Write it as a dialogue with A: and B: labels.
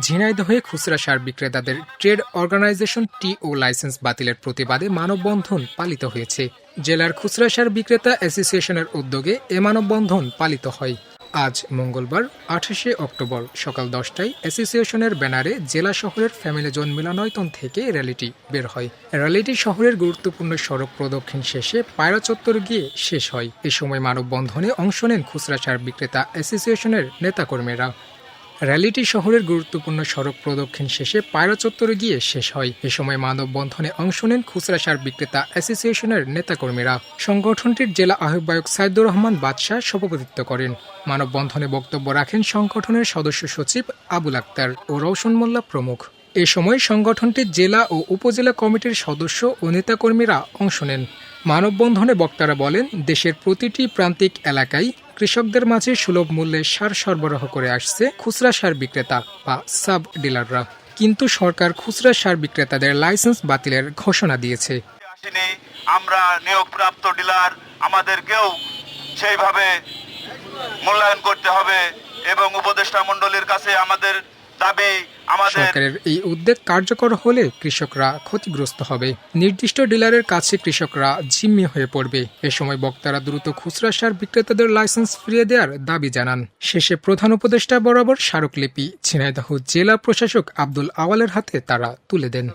A: ঝিনাইদহে খুচরা সার বিক্রেতাদের ট্রেড অর্গানাইজেশন টিও লাইসেন্স বাতিলের প্রতিবাদে মানববন্ধন পালিত হয়েছে। জেলার খুচরা সার বিক্রেতা অ্যাসোসিয়েশনের উদ্যোগে এ মানববন্ধন পালিত হয়। আজ মঙ্গলবার, আঠাশে অক্টোবর, সকাল দশটায় অ্যাসোসিয়েশনের ব্যানারে জেলা শহরের ফ্যামিলি জোন মিলনায়তন থেকে র্যালিটি বের হয়। র্যালিটি শহরের গুরুত্বপূর্ণ সড়ক প্রদক্ষিণ শেষে পায়রা চত্বর গিয়ে শেষ হয়। এ সময় মানববন্ধনে অংশ নেন খুচরা সার বিক্রেতা অ্যাসোসিয়েশনের নেতাকর্মীরা। র্যালিটি শহরের গুরুত্বপূর্ণ সড়ক প্রদক্ষিণ শেষে পায়রা চত্বরে গিয়ে শেষ হয়। এ সময় মানববন্ধনে অংশ নেন খুচরা সার বিক্রেতা অ্যাসোসিয়েশনের নেতাকর্মীরা। সংগঠনটির জেলা আহ্বায়ক সাইদুর রহমান বাদশাহ সভাপতিত্ব করেন। মানববন্ধনে বক্তব্য রাখেন সংগঠনের সদস্য সচিব আবুল আক্তার ও রওশন মোল্লা প্রমুখ। এ সময় সংগঠনটির জেলা ও উপজেলা কমিটির সদস্য ও নেতাকর্মীরা অংশ নেন। মানববন্ধনে বক্তারা বলেন, দেশের প্রতিটি প্রান্তিক এলাকায় কৃষকদের মাঝে সুলভ মূল্যে সার সরবরাহ করে আসছে খুচরা সার বিক্রেতা বা সাব ডিলাররা। কিন্তু সরকার খুচরা সার বিক্রেতাদের লাইসেন্স বাতিলের ঘোষণা দিয়েছে।
B: আমরা নিয়োগপ্রাপ্ত ডিলার, আমাদেরকেও সেইভাবে মূল্যায়ন করতে হবে এবং উপদেষ্টা মণ্ডলীর কাছে আমাদের আমাদের
A: সরকারের এই উদ্যোগ কার্যকর হলে কৃষকরা ক্ষতিগ্রস্ত হবে। নির্দিষ্ট ডিলারের কাছে কৃষকরা জিম্মি হয়ে পড়বে। এ সময় বক্তারা দ্রুত খুচরা সার বিক্রেতাদের লাইসেন্স ফিরিয়ে দেওয়ার দাবি জানান। শেষে প্রধান উপদেষ্টা বরাবর স্মারকলিপি ঝিনাইদহ জেলা প্রশাসক আব্দুল আওয়ালের হাতে তারা তুলে দেন।